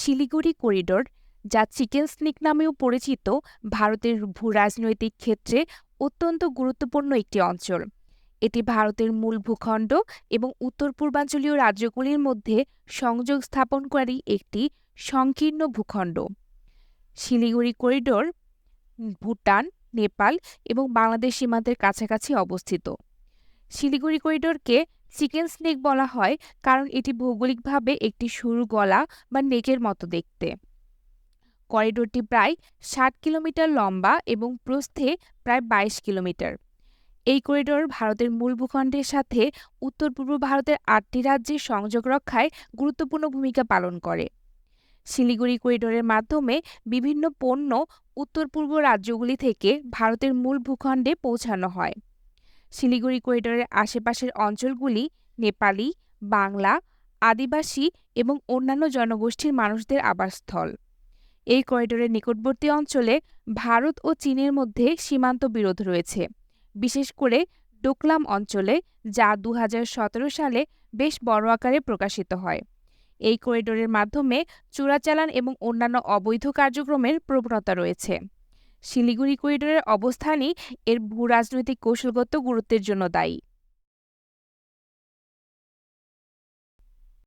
Siliguri corridor, যা chicken snake নামেও পরিচিত, ভারতের ভূ রাজনৈতিক ক্ষেত্রে অত্যন্ত গুরুত্বপূর্ণ একটি অঞ্চল। এটি ভারতের মূল ভূখণ্ড এবং উত্তর পূর্বাঞ্চলীয় রাজ্যগুলির মধ্যে সংযোগ স্থাপনকারী একটি সংকীর্ণ ভূখণ্ড। শিলিগুড়ি করিডোর, ভুটান, নেপাল এবং বাংলাদেশ সীমান্তের কাছাকাছি অবস্থিত। শিলিগুড়ি করিডোরকে চিকেন স্নেক বলা হয়, কারণ এটি ভৌগোলিকভাবে একটি সরু গলা বা নেকের মতো দেখতে। করিডোরটি প্রায় ষাট কিলোমিটার লম্বা এবং প্রস্থে প্রায় বাইশ কিলোমিটার। এই করিডোর ভারতের মূল ভূখণ্ডের সাথে উত্তর পূর্ব ভারতের আটটি রাজ্যের সংযোগ রক্ষায় গুরুত্বপূর্ণ ভূমিকা পালন করে। শিলিগুড়ি করিডোরের মাধ্যমে বিভিন্ন পণ্য উত্তর পূর্ব রাজ্যগুলি থেকে ভারতের মূল ভূখণ্ডে পৌঁছানো হয়। শিলিগুড়ি করিডোরের আশেপাশের অঞ্চলগুলি নেপালি, বাংলা, আদিবাসী এবং অন্যান্য জনগোষ্ঠীর মানুষদের আবাসস্থল। এই করিডোরের নিকটবর্তী অঞ্চলে ভারত ও চীনের মধ্যে সীমান্ত বিরোধ রয়েছে। বিশেষ করে ডোকলাম অঞ্চলে, যা দু হাজার সতেরো সালে বেশ বড় আকারে প্রকাশিত হয়। এই করিডোরের মাধ্যমে চোরাচালান এবং অন্যান্য অবৈধ কার্যক্রমের প্রবণতা রয়েছে। শিলিগুড়ি করিডোরের অবস্থানই এর ভূরাজনৈতিক কৌশলগত গুরুত্বের জন্য দায়ী।